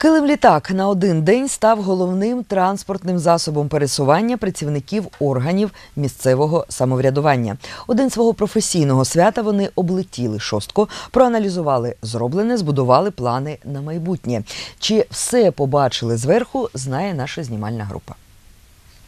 Килим літак на один день став головним транспортним засобом пересування працівників органів місцевого самоврядування. День свого професійного свята вони облетіли шостку, проаналізували зроблене, збудували плани на майбутнє. Чи все побачили зверху, знає наша знімальна група.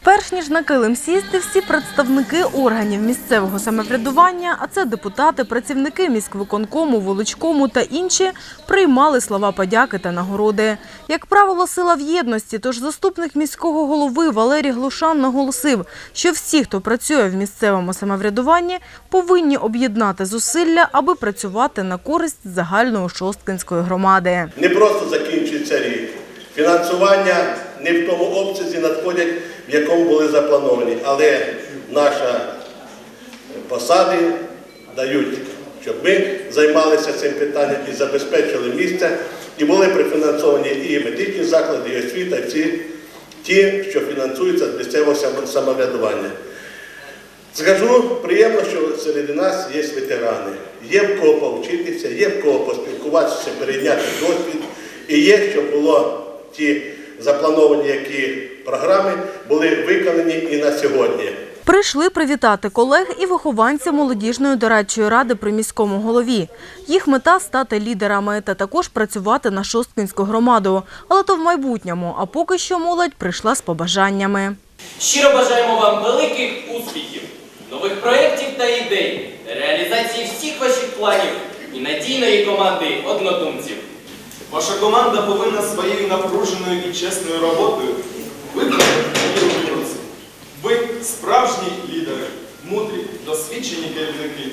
Перш ніж на килим сісти, всі представники органів місцевого самоврядування, а це депутати, працівники міськвиконкому, вуличкому та інші, приймали слова подяки та нагороди. Як правило, сила в єдності, тож заступник міського голови Валерій Глушан наголосив, що всі, хто працює в місцевому самоврядуванні, повинні об'єднати зусилля, аби працювати на користь загальної шосткинської громади. Не просто закінчується рік. Фінансування не в тому обсязі надходять, в якому були заплановані. Але наші посади дають, щоб ми займалися цим питанням і забезпечили місце, і були профінансовані і медичні заклади, і освіта, і ті, що фінансуються з місцевого самоврядування. Скажу, приємно, що серед нас є ветерани. Є в кого повчитися, є в кого поспілкуватися, перейняти досвід. І є, щоб було ті заплановані, які програми були виконані і на сьогодні. Прийшли привітати колег і вихованців молодіжної дорадчої ради при міському голові. Їх мета стати лідерами та також працювати на Шосткинську громаду. Але то в майбутньому, а поки що молодь прийшла з побажаннями. Щиро бажаємо вам великих успіхів, нових проєктів та ідей, реалізації всіх ваших планів і надійної команди однодумців. Ваша команда повинна своєю напруженою і чесною роботою виконати свої виборці. Ви справжні лідери, мудрі, досвідчені керівники.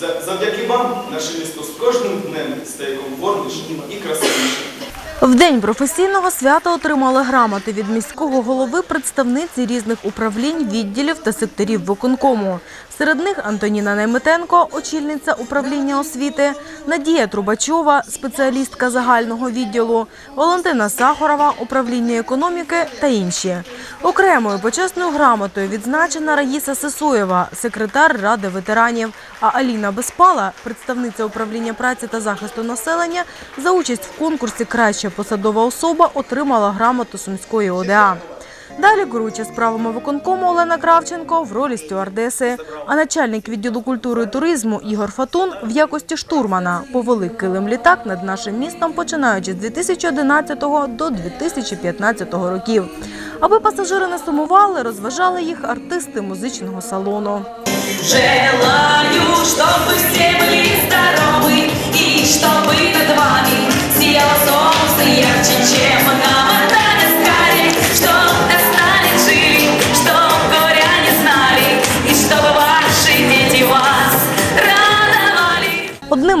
Завдяки вам наше місто з кожним днем стає комфортнішим і красивішим. В день професійного свята отримали грамоти від міського голови представниці різних управлінь, відділів та секторів виконкому. Серед них Антоніна Найметенко, очільниця управління освіти, Надія Трубачова, спеціалістка загального відділу, Валентина Сахарова, управління економіки та інші. Окремою почесною грамотою відзначена Раїса Сесуєва, секретар Ради ветеранів, а Аліна Безпала, представниця управління праці та захисту населення, за участь в конкурсі Краща посадова особа отримала грамоту Сумської ОДА. Далі керуюча справами виконкому Олена Кравченко в ролі стюардеси, а начальник відділу культури і туризму Ігор Фатун в якості штурмана повели килим літак над нашим містом, починаючи з 2011 до 2015 років. Аби пасажири не сумували, розважали їх артисти музичного салону.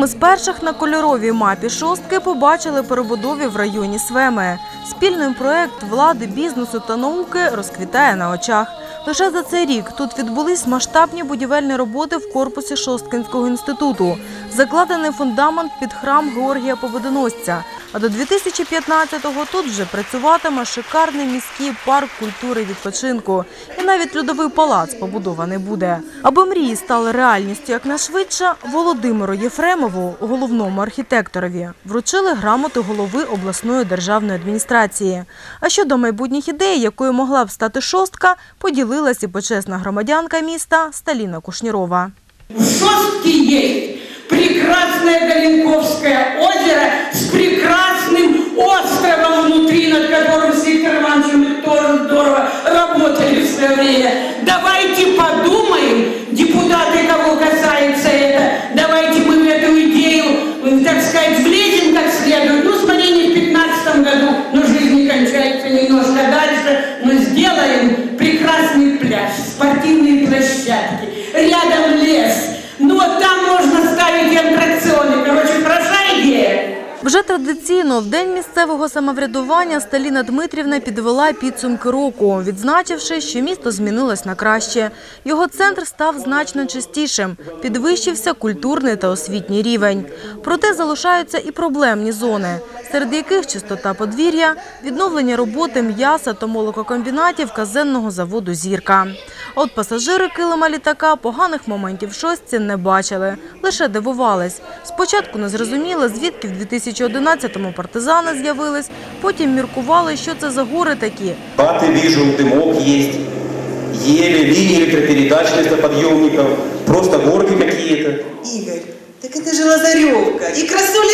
Із перших на кольоровій мапі шостки побачили перебудові в районі Свеми. Спільний проект влади, бізнесу та науки розквітає на очах. Лише за цей рік тут відбулись масштабні будівельні роботи в корпусі Шосткинського інституту. Закладений фундамент під храм Георгія Пободоносця. А до 2015-го тут вже працюватиме шикарний міський парк культури відпочинку. І навіть льодовий палац побудований буде. Аби мрії стали реальністю якнайшвидше, Володимиру Єфремову, головному архітекторові, вручили грамоти голови обласної державної адміністрації. А щодо майбутніх ідей, якою могла б стати шостка, поділилась і почесна громадянка міста Сталіна Кушнірова. Шостке есть прекрасное Галенковское озеро с прекрасным островом внутри, над которым с Виктором Ивановичем тоже здорово работали в свое время. Давайте подумаем, Вже традиційно в день місцевого самоврядування Сталіна Дмитрівна підвела підсумки року, відзначивши, що місто змінилось на краще. Його центр став значно чистішим, підвищився культурний та освітній рівень. Проте залишаються і проблемні зони, серед яких чистота подвір'я, відновлення роботи м'яса та молококомбінатів казенного заводу «Зірка». От пасажири килима літака поганих моментів шостці не бачили, лише дивувались. Спочатку не зрозуміли, звідки в 2011 2011-му партизани з'явились, потім міркували, що це за гори такі. Баты вижу, дымок есть, ели, линии электропередач вместо подъемников, просто горки какие-то. Игорь, так это же Лазаревка и Красулины горы.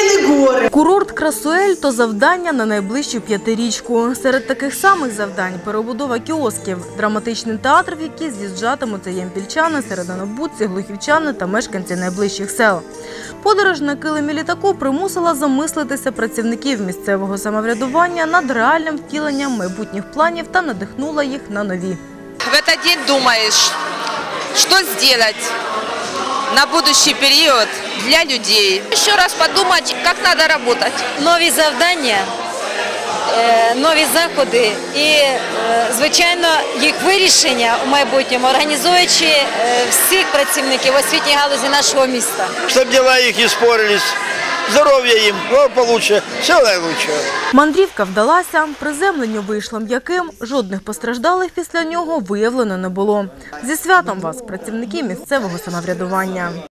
Курорт Красуель то завдання на найближчу п'ятирічку. Серед таких самих завдань перебудова кіосків, драматичний театр, в який з'їжджатимуться ямпільчани, серединобудці, глухівчани та мешканці найближчих сел. Подорож на килимі літаку примусила замислитися працівників місцевого самоврядування над реальним втіленням майбутніх планів та надихнула їх на нові. В этот день думаешь, что сделать на будущий период для людей. Еще раз подумать, как надо работать. нові завдання, е, нові заходи і, е, звичайно, їх вирішення у майбутньому, організуючи е, всіх працівників освітньої галузі нашого міста. чтобы дела их не спорились. Здоровья им, благополучия, всего наилучшего. Мандрівка вдалася, приземлення вийшло м'яким, жодних постраждалих після нього виявлено не було. Зі святом вас, працівники місцевого самоврядування.